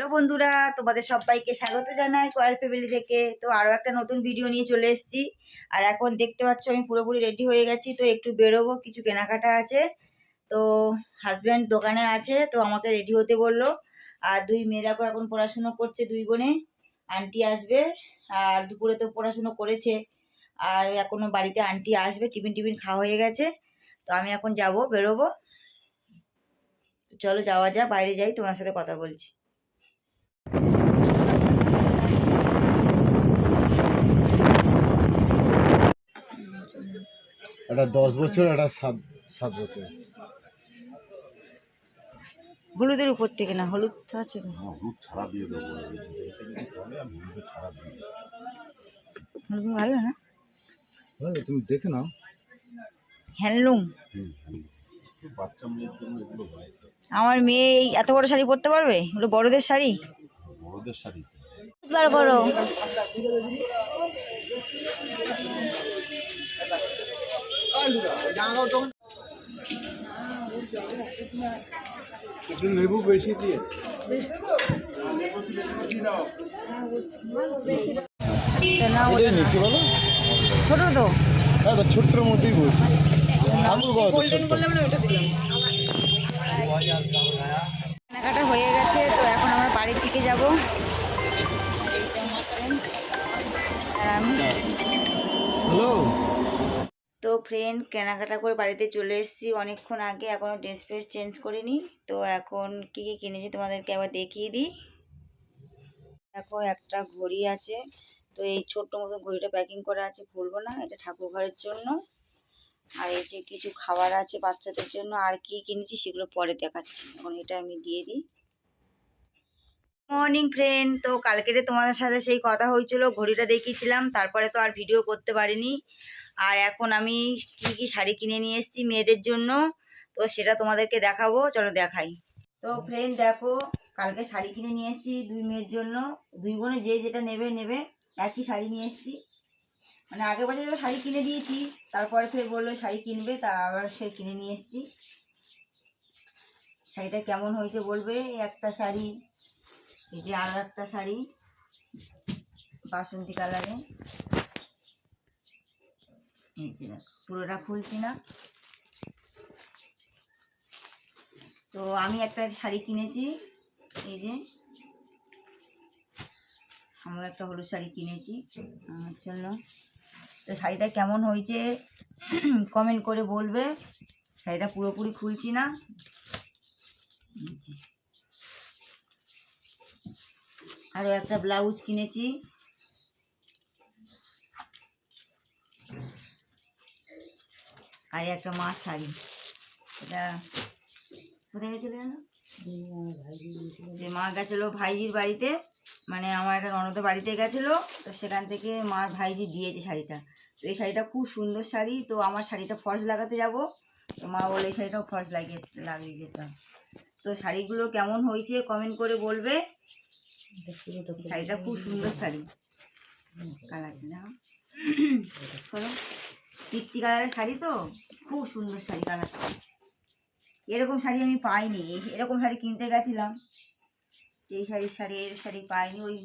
Hello বন্ধুরা, তোমাদের সবাইকে স্বাগত জানাই কয়েল ফ্যামিলি থেকে। তো আরও একটা নতুন ভিডিও নিয়ে চলে এসেছি। আর এখন দেখতে পাচ্ছ, আমি পুরোপুরি রেডি হয়ে গেছি, তো একটু বেরোবো, কিছু কেনাকাটা আছে। তো হাজব্যান্ড দোকানে আছে, তো আমাকে রেডি হতে বলল। আর দুই মেয়ে এখন পড়াশুনো করছে দুই বোনে। আন্টি আসবে, আর দুপুরে তো পড়াশুনো করেছে। আর এখনও বাড়িতে আন্টি আসবে, টিফিন টিফিন খাওয়া হয়ে গেছে। তো আমি এখন যাব, বেরোবো। চলো যাওয়া যা বাইরে যাই, তোমার সাথে কথা বলছি। একটা দশ বছর একটা সাত সাত বছর। হলুদের উপর থেকে না হলুদ তো আছে তো। হলুদ ছাড়া দিয়ে দেবো। হলুদ ভালো না? তুমি দেখে নাও। হ্যান্ডলুম। আমার মেয়ে এই এত বড় শাড়ি পরতে পারবে? এগুলো বড়দের শাড়ি? বড়দের শাড়ি বার করো লেবু বেশি দিয়ে। ছোট তো। হ্যাঁ তো ছোট্টর মধ্যেই বলছি। কেনাকাটা হয়ে গেছে তো এখন আমরা বাড়ির দিকে যাব। আর আমি হ্যালো তো ফ্রেন্ড কেনাকাটা করে বাড়িতে চলে এসেছি। অনেকক্ষণ আগে এখনও ড্রেস ফ্রেস চেঞ্জ করিনি। তো এখন কী কী কিনেছি তোমাদেরকে আবার দেখিয়ে দিই। দেখো একটা ঘড়ি আছে। তো এই ছোট্ট মতো ঘড়িটা প্যাকিং করা আছে খুলবো না। এটা ঠাকুর ঘরের জন্য। আর এই যে কিছু খাবার আছে বাচ্চাদের জন্য। আর কি কিনেছি সেগুলো পরে দেখাচ্ছি। এখন এটা আমি দিয়ে দিই। Morning friend. তো কালকেরে তোমাদের সাথে সেই কথা হয়েছিল, ঘড়িটা দেখিয়েছিলাম, তারপরে তো আর ভিডিও করতে পারিনি। আর এখন আমি কি কি শাড়ি কিনে নিয়ে এসেছি মেয়েদের জন্য, তো সেটা তোমাদেরকে দেখাবো, চলো দেখাই। তো ফ্রেন্ড, দেখো, কালকে শাড়ি কিনে নিয়ে এসেছি দুই মেয়ের জন্য। দুই বোনে যে যেটা নেবে নেবে। একই শাড়ি নিয়ে এসেছি। মানে আগের বছর যখন শাড়ি কিনে দিয়েছি, তারপরে ফের বলল শাড়ি কিনবে, তা আবার সে কিনে নিয়ে এসেছি। শাড়িটা কেমন হয়েছে বলবে? একটা শাড়ি এই যে আর একটা শাড়ি, বাসন্তী কালারে পুরোটা খুলছি না। তো আমি একটা শাড়ি কিনেছি, এই যে। আমরা একটা হলুদ শাড়ি কিনেছি, আমার জন্য। তো শাড়িটা কেমন হয়েছে কমেন্ট করে বলবে। শাড়িটা পুরোপুরি খুলছি না এই যে। আরও একটা ব্লাউজ কিনেছি। আর একটা মা শাড়ি। এটা কোথায় গেছিল যে মা গেছিল ভাইজির বাড়িতে। মানে আমার একটা ননদের বাড়িতে গেছিল, তো সেখান থেকে মার ভাইজি দিয়েছে শাড়িটা। তো এই শাড়িটা খুব সুন্দর শাড়ি, তো আমার শাড়িটা ফলস লাগাতে যাব। তো মা বলে এই শাড়িটাও ফলস লাগিয়ে লাগিয়ে যেতাম তো শাড়িগুলো কেমন হয়েছে কমেন্ট করে বলবে। শাড়িটা খুব সুন্দর শাড়ি। কালার না শোনো কীর্তি কালারের শাড়ি তো? খুব সুন্দর শাড়ি কালারটা এরকম শাড়ি আমি পাইনি এরকম শাড়ি কিনতে গেছিলাম। এই শাড়ির শাড়ি এর শাড়ি পাইনি ওই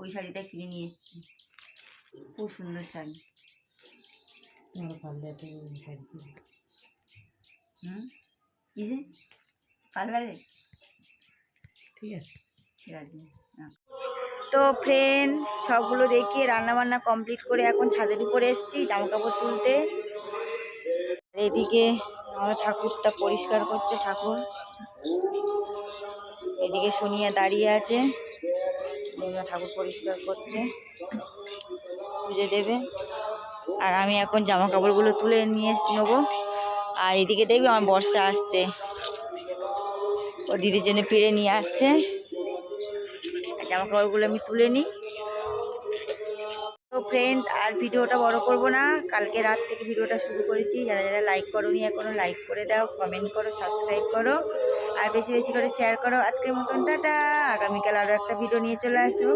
ওই শাড়িটা কিনে নিয়ে এসেছি। খুব সুন্দর শাড়ি। হুম? কি যে? পার্লারে ঠিক আছে। ঠিক আছে। তো ফ্রেন্ড সবগুলো দেখিয়ে রান্নাবান্না কমপ্লিট করে এখন ছাদের উপরে এসেছি জামা কাপড় তুলতে। এদিকে আমার ঠাকুরটা পরিষ্কার করছে ঠাকুর। এদিকে সোনিয়া দাঁড়িয়ে আছে। ঠাকুর পরিষ্কার করছে। পুজো দেবে। আর আমি এখন জামা কাপড়গুলো তুলে নিয়ে নেব। আর এদিকে দেখবি আমার বর্ষা আসছে। ও দিদির জন্য পেরে নিয়ে আসছে। জামা কাপড়গুলো আমি তুলে নিই। তো ফ্রেন্ড আর ভিডিওটা বড় করব না। কালকে রাত থেকে ভিডিওটা শুরু করেছি। যারা যারা লাইক করোনি, এখনও লাইক করে দাও কমেন্ট করো সাবস্ক্রাইব করো, আর বেশি বেশি করে শেয়ার করো। আজকের মতন টাটা। আগামীকাল আরও একটা ভিডিও নিয়ে চলে আসব।